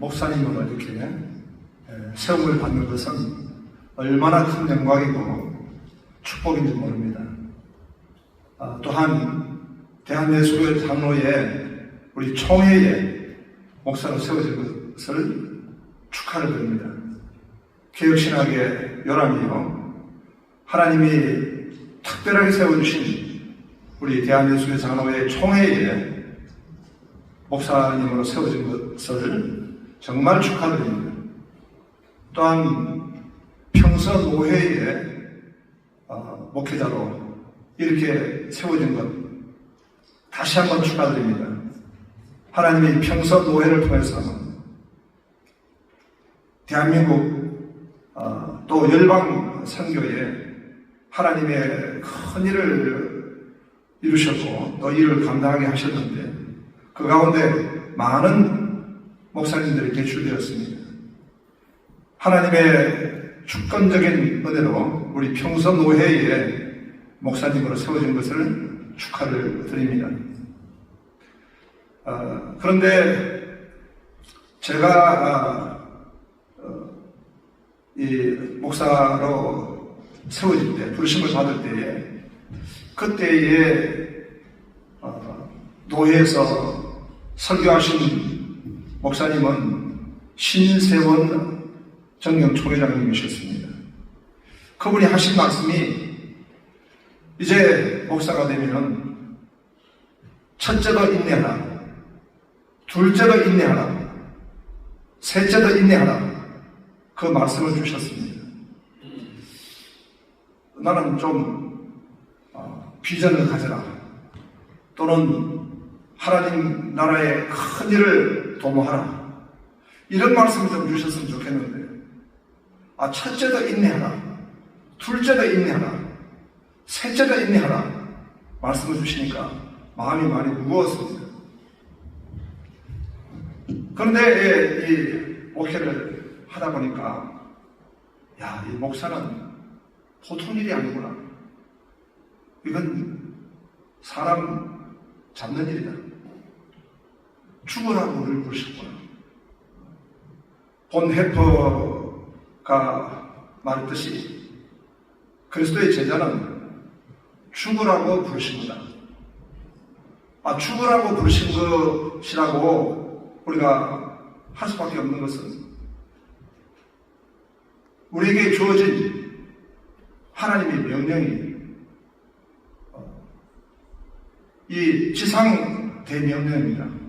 목사님으로 이렇게 에, 세움을 받는 것은 얼마나 큰 영광이고 축복인지 모릅니다. 아, 또한 대한예수교회 장로의 우리 총회에 목사로 세워진 것을 축하를 드립니다. 개혁신학의 요람이요. 하나님이 특별하게 세워주신 우리 대한예수교회 장로회 총회에 목사님으로 세워진 것을 정말 축하드립니다. 또한 평서 노회의 어, 목회자로 이렇게 세워진 것 다시 한번 축하드립니다. 하나님이 평서 노회를 통해서 대한민국 어, 또 열방 선교에 하나님의 큰 일을 이루셨고 또 일을 감당하게 하셨는데 그 가운데 많은 목사님들이 개출되었습니다. 하나님의 주권적인 은혜로 우리 평소 노회에 목사님으로 세워진 것을 축하를 드립니다. 어, 그런데 제가 아, 어, 이 목사로 세워질 때, 부르심을 받을 때에 그때에 어, 노회에서 설교하신 목사님은 신세원 정경 총회장님이셨습니다. 그분이 하신 말씀이 이제 목사가 되면 첫째도 인내하라, 둘째도 인내하라, 셋째도 인내하라. 그 말씀을 주셨습니다. 나는 좀 어, 비전을 가져라. 또는 하나님 나라의 큰 일을 도모하라. 이런 말씀을 좀 주셨으면 좋겠는데, 아, 첫째도 인내하라. 둘째도 인내하라. 셋째도 인내하라. 말씀을 주시니까 마음이 많이 무거웠습니다. 그런데 예, 이 목회를 하다 보니까, 야, 이 목사는 보통 일이 아니구나. 이건 사람 잡는 일이다. 죽으라고 우리를 부르셨구나. 본 해퍼가 말했듯이 그리스도의 제자는 죽으라고 부르신 거다. 아, 죽으라고 부르신 것이라고 우리가 할 수밖에 없는 것은 우리에게 주어진 하나님의 명령이 어, 이 지상 대명령입니다.